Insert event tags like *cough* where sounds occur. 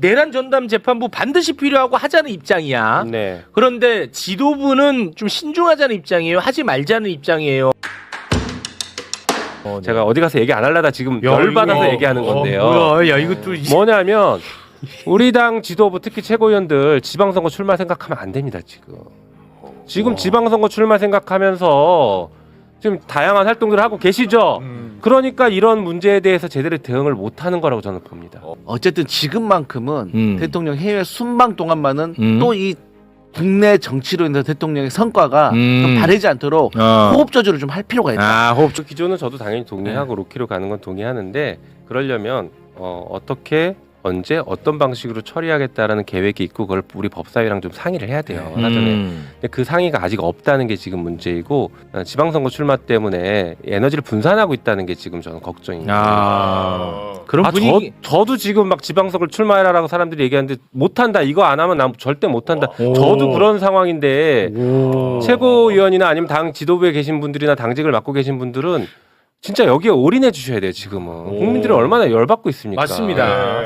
내란 전담 재판부 반드시 필요하고 하자는 입장이야. 네. 그런데 지도부는 좀 신중하자는 입장이에요. 하지 말자는 입장이에요. 어, 제가 어디 가서 얘기 안 하려다 지금 야, 열 받아서 이거- 얘기하는 어, 건데요. 뭐야, 야 이것도 이- 뭐냐면 *laughs* 우리 당 지도부 특히 최고위원들 지방선거 출마 생각하면 안 됩니다 지금. 지금 지방선거 출마 생각하면서 지금 다양한 활동들을 하고 계시죠. 그러니까 이런 문제에 대해서 제대로 대응을 못하는 거라고 저는 봅니다. 어쨌든 지금만큼은 음. 대통령 해외 순방 동안만은 음. 또 이 국내 정치로 인해서 대통령의 성과가 음. 좀 바래지 않도록 어. 호흡 조절을 좀 할 필요가 있다. 아 호흡 그 기조는 저도 당연히 동의하고 로키로 가는 건 동의하는데 그러려면 어, 어떻게 언제 어떤 방식으로 처리하겠다라는 계획이 있고 그걸 우리 법사위랑 좀 상의를 해야 돼요. 전에 음. 근데 그 상의가 아직 없다는 게 지금 문제이고 어, 지방선거 출마 때문에 에너지를 분산하고 있다는 게 지금 저는 걱정입니다. 아 그런 아, 분위기 저, 저도 지금 막 지방선거를 출마해라라고 사람들이 얘기하는데 못한다 이거 안 하면 난 절대 못한다 오. 저도 그런 상황인데 오. 최고위원이나 아니면 당 지도부에 계신 분들이나 당직을 맡고 계신 분들은 진짜 여기에 올인해 주셔야 돼요 지금은 국민들이 얼마나 열받고 있습니까 맞습니다.